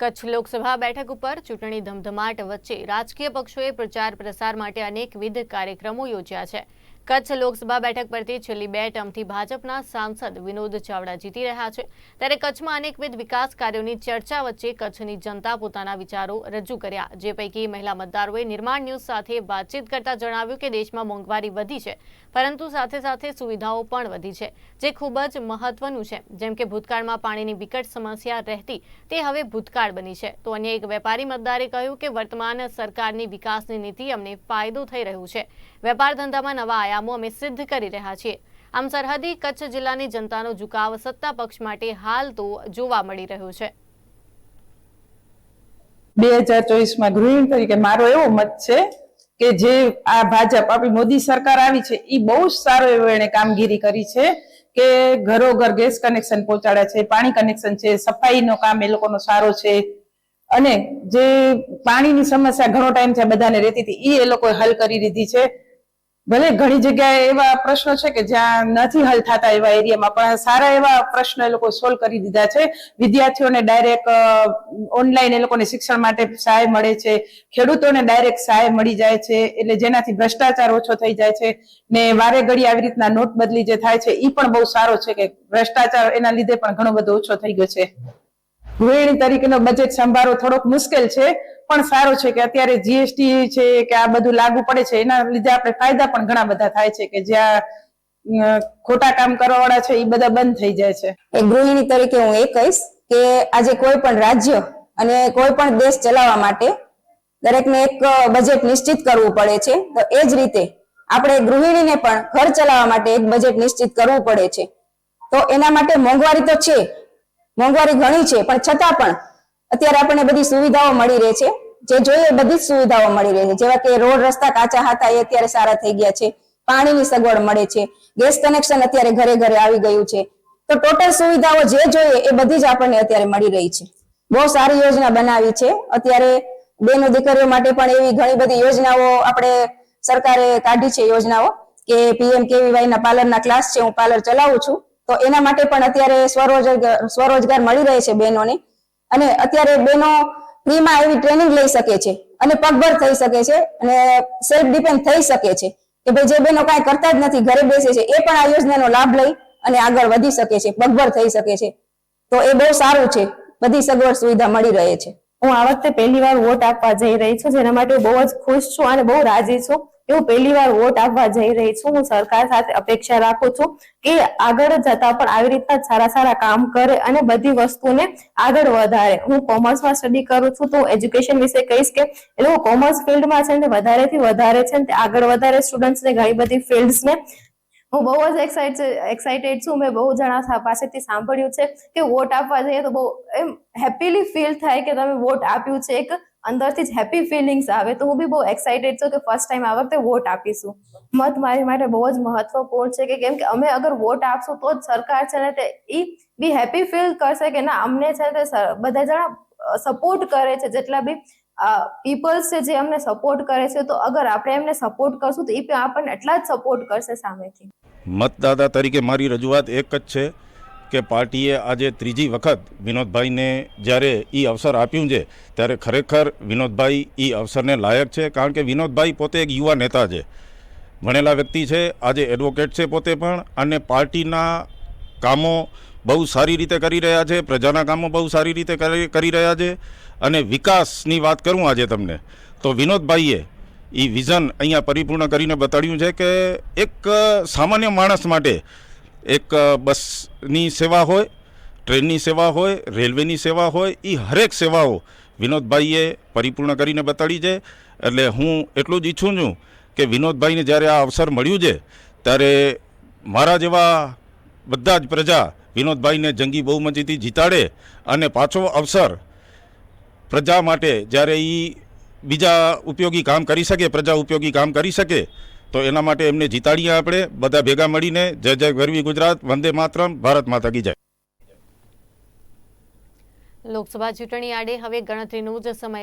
કચ્છ લોકસભા બેઠક ઉપર ચૂંટણી ધમધમાટ વચ્ચે રાજકીય પક્ષોએ પ્રચાર પ્રસાર માટે અનેકવિધ કાર્યક્રમો યોજ્યા છે. કચ્છ લોકસભા બેઠક પરથી છેલ્લી બે ટર્મથી ભાજપના સાંસદ વિનોદ ચાવડા જીતી રહ્યા છે. ત્યારે કચ્છમાં અનેકવિધ વિકાસ કાર્યોની ચર્ચા વચ્ચે કચ્છની જનતા પોતાના વિચારો રજૂ કર્યા. જે પૈકી મહિલા મતદારોએ નિર્માણ ન્યૂઝ સાથે વાતચીત કરતા જણાવ્યું કે દેશમાં મોંઘવારી વધી છે, પરંતુ સાથે સાથે સુવિધાઓ પણ વધી છે, જે ખૂબ જ મહત્વનું છે. જેમ કે ભૂતકાળમાં પાણીની વિકટ સમસ્યા રહેતી તે હવે ભૂતકાળ બની છે. તો અન્ય એક વેપારી મતદારે કહ્યું કે વર્તમાન સરકારની વિકાસની નીતિ અમને ફાયદો થઈ રહ્યું છે. વેપાર ધંધામાં નવા આયામો અમે સિદ્ધ કરી રહ્યા છીએ. આમ સરહદી કચ્છ જિલ્લાની જનતાનો ઝુકાવ સત્તા પક્ષ માટે હાલ તો જોવા મળી રહ્યો છે. બે હજાર ચોવીસમાં ગૃહિણી તરીકે મારો એવો મત છે કે જે આ ભાજપ, આપણી મોદી સરકાર આવી છે એ બહુ જ સારો એવો એને કામગીરી કરી છે કે ઘરો ઘર ગેસ કનેક્શન પહોંચાડ્યા છે, પાણી કનેક્શન છે, સફાઈનો કામ એ લોકોનો સારો છે. અને જે પાણીની સમસ્યા ઘણો ટાઈમ છે બધાને રહેતી હતી એ એ લોકોએ હલ કરી દીધી છે. ભલે ઘણી જગ્યાએ એવા પ્રશ્નો છે કે જ્યાં નથી હલ થતા એવા એરિયામાં, પણ સારા એવા પ્રશ્નો એ લોકો સોલ્વ કરી દીધા છે. વિદ્યાર્થીઓને ડાયરેક્ટ ઓનલાઈન એ લોકોને શિક્ષણ માટે સહાય મળે છે. ખેડૂતોને ડાયરેક્ટ સહાય મળી જાય છે. એટલે જેનાથી ભ્રષ્ટાચાર ઓછો થઈ જાય છે. ને વારે ઘડી આવી રીતના નોટ બદલી જે થાય છે એ પણ બહુ સારો છે કે ભ્રષ્ટાચાર એના લીધે પણ ઘણો બધો ઓછો થઈ ગયો છે. ગૃહિણી તરીકેનો બજેટ સંભાળવો થોડોક મુશ્કેલ છે પણ સારો છે કે અત્યારે જીએસટી છે કે આ બધું લાગુ પડે છે, એના લીધે આપણે ફાયદા પણ ઘણા બધા થાય છે કે જ્યાં ખોટા કામ કરવા વાળા છે એ બધા બંધ થઈ જાય છે. એક ગૃહિણી તરીકે હું એ કહીશ કે આજે કોઈ પણ રાજ્ય અને કોઈ પણ દેશ ચલાવવા માટે દરેકને એક બજેટ નિશ્ચિત કરવું પડે છે. તો એ જ રીતે આપણે ગૃહિણીને પણ ઘર ચલાવવા માટે એક બજેટ નિશ્ચિત કરવું પડે છે. તો એના માટે મોંઘવારી તો છે, મોંઘવારી ઘણી છે, પણ છતાં પણ અત્યારે આપણને બધી સુવિધાઓ મળી રહે છે. જે જોઈએ બધી જ સુવિધાઓ મળી રહે છે. જેવા કે રોડ રસ્તા કાચા હતા, એ અત્યારે સારા થઈ ગયા છે. પાણીની સગવડ મળે છે. ગેસ કનેક્શન અત્યારે ઘરે ઘરે આવી ગયું છે. તો ટોટલ સુવિધાઓ જે જોઈએ એ બધી જ આપણને અત્યારે મળી રહી છે. બહુ સારી યોજના બનાવી છે. અત્યારે બેનો દીકરીઓ માટે પણ એવી ઘણી બધી યોજનાઓ આપણે સરકારે કાઢી છે યોજનાઓ કે પીએમ કેવીવાય ના પાર્લરના ક્લાસ છે, હું પાર્લર ચલાવું છું. તો એના માટે પણ અત્યારે સ્વરોજગાર સ્વરોજગાર મળી રહે છે બહેનોને અને અત્યારે બહેનો ફ્રીમાં એવી ટ્રેનિંગ લઈ શકે છે અને પગભર થઈ શકે છે અને સેલ્ફ ડિપેન્ડ થઈ શકે છે કે ભાઈ જે બહેનો કાંઈ કરતા જ નથી, ઘરે બેસે છે, એ પણ આ યોજનાનો લાભ લઈ અને આગળ વધી શકે છે, પગભર થઈ શકે છે. તો એ બહુ સારું છે. બધી સગવડ સુવિધા મળી રહે છે. હું આ વખતે પહેલી વાર વોટ આપવા જઈ રહી છું, જેના માટે બહુ જ ખુશ છું અને બહુ રાજી છું કે હું પહેલી વાર વોટ આપવા જઈ રહી છું. હું સરકાર સાથે અપેક્ષા રાખું છું કે આગળ જતા પણ આવી રીતના સારા સારા કામ કરે અને બધી વસ્તુને આગળ વધારે. હું કોમર્સમાં સ્ટડી કરું છું તો એજ્યુકેશન વિશે કહીશ કે એ લોકો કોમર્સ ફિલ્ડમાં છે ને વધારેથી વધારે છે ને આગળ વધારે સ્ટુડન્ટ્સને ઘણી બધી ફિલ્ડ્સને હું બહુ જ એક્સાઇટેડ છું. મેં બહુ જણા પાસેથી સાંભળ્યું છે કે વોટ આપવા જઈએ તો બહુ એમ હેપીલી ફીલ થાય કે તમે વોટ આપ્યું છે. એક અંદરથી જ હેપી ફિલિંગ્સ આવે. તો હું બી બહુ એક્સાઇટેડ છું કે ફર્સ્ટ ટાઈમ આ વખતે વોટ આપીશું. મત મારી માટે બહુ જ મહત્વપૂર્ણ છે કે કેમ કે અમે અગર વોટ આપશું તો જ સરકાર છે ને તે ઈ બી હેપી ફીલ કરશે કે ના અમને છે તે બધા જણા સપોર્ટ કરે છે. જેટલા બી પીપલ્સ છે જે અમને સપોર્ટ કરે છે, તો અગર આપણે એમને સપોર્ટ કરશું, તો એ પણ આપણને એટલા જ સપોર્ટ કરશે સામેથી. મતદાતા તરીકે મારી રજૂઆત એક જ છે કે પાર્ટીએ આજે ત્રીજી વખત વિનોદભાઈને જ્યારે એ અવસર આપ્યું છે, ત્યારે ખરેખર વિનોદભાઈ એ અવસરને લાયક છે, કારણ કે વિનોદભાઈ પોતે એક યુવા નેતા છે. ભણેલા વ્યક્તિ છે, આજે એડવોકેટ છે પોતે પણ, અને પાર્ટીના કામો બહુ સારી રીતે કરી રહ્યા છે, પ્રજાના કામો બહુ સારી રીતે કરી રહ્યા છે. અને વિકાસની વાત કરું આજે તમને, તો વિનોદભાઈએ એ વિઝન અહીંયા પરિપૂર્ણ કરીને બતાડ્યું છે કે એક સામાન્ય માણસ માટે એક બસની સેવા હોય, ટ્રેનની સેવા હોય, રેલવેની સેવા હોય એ હરેક સેવાઓ વિનોદભાઈએ પરિપૂર્ણ કરીને બતાડી છે. એટલે હું એટલું જ ઈચ્છું છું કે વિનોદભાઈને જ્યારે આ અવસર મળ્યું છે, ત્યારે મારા જેવા બધા જ પ્રજા વિનોદભાઈને જંગી બહુમતીથી જીતાડે અને પાછો અવસર પ્રજા માટે જ્યારે એ બીજા ઉપયોગી કામ કરી શકે, પ્રજા ઉપયોગી કામ કરી શકે, તો એના માટે એમને જીતાડીએ આપણે. બધા ભેગા મળીને જય જય ગરવી ગુજરાત, વંદે માતરમ, ભારત માતા કી જય. લોકસભા ચૂંટણી આડે હવે ગણતરીનો જ સમય